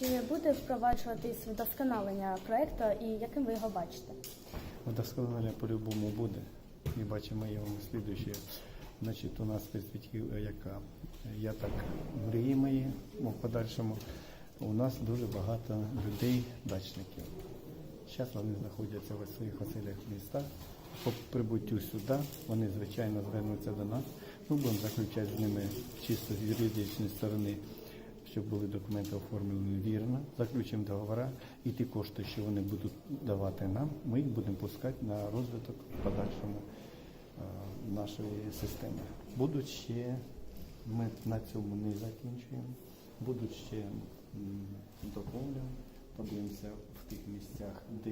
Чи буде впроваджуватись вдосконалення проекту і яким ви його бачите? Вдосконалення по-любому буде. І бачимо його слідуюче. Значить, у нас перспектива яка? Я так мрії мої в подальшому. У нас дуже багато людей, дачників. Зараз вони знаходяться в своїх оселях містах. По прибуттю сюди вони, звичайно, звернуться до нас. Ми будемо заключати з ними чисто з юридичної сторони, щоб були документи оформлені вірно, заключимо договори і ті кошти, що вони будуть давати нам, ми їх будемо пускати на розвиток в подальшому е, нашої системи. Будуть ще, ми на цьому не закінчуємо, будуть ще доповнюємо, подивимося в тих місцях, де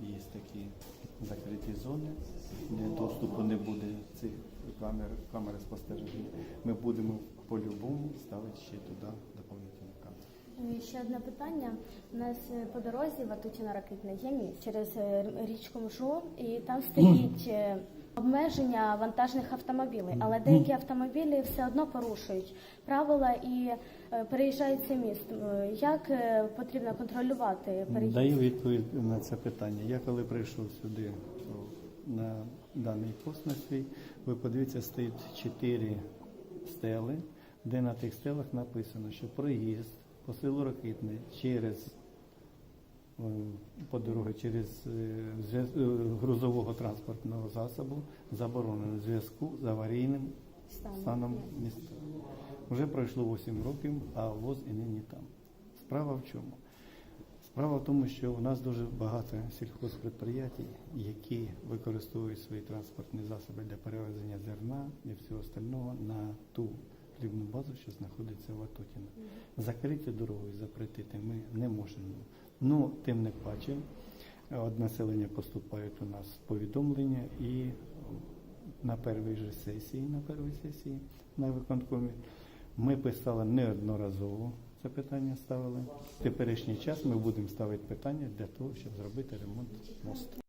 є такі закриті зони, де доступу не буде цих камер, камери спостереження. Ми будемо по-любому ставити ще туди доповнительні камери. І ще одне питання. У нас е, по дорозі Ватутіна Ракитна є міст через е, річку Мжу, і там стоїть е, обмеження вантажних автомобілів, але деякі автомобілі все одно порушують правила і переїжджають цей міст. Як потрібно контролювати переїзд? Даю відповідь на це питання. Я коли прийшов сюди на даний пост на свій, ви подивіться, стоїть чотири стели, де на тих стелах написано, що проїзд по селу Ракитне через е, по через е, е, грузового транспортного засобу заборонено в зв'язку з аварійним Станом. станом міста. Вже пройшло 8 років, а ВОЗ і нині там. Справа в чому? Справа в тому, що у нас дуже багато сільхозпредприятій, які використовують свої транспортні засоби для перевезення зерна і всього остального на ту хлібну базу, що знаходиться в Атотіно. Закрити дорогу і запретити ми не можемо. Ну, тим не паче, від населення поступають у нас повідомлення і на першій же сесії, на першій сесії на виконкомі. Ми писали неодноразово це питання ставили. В теперішній час ми будемо ставити питання для того, щоб зробити ремонт мосту.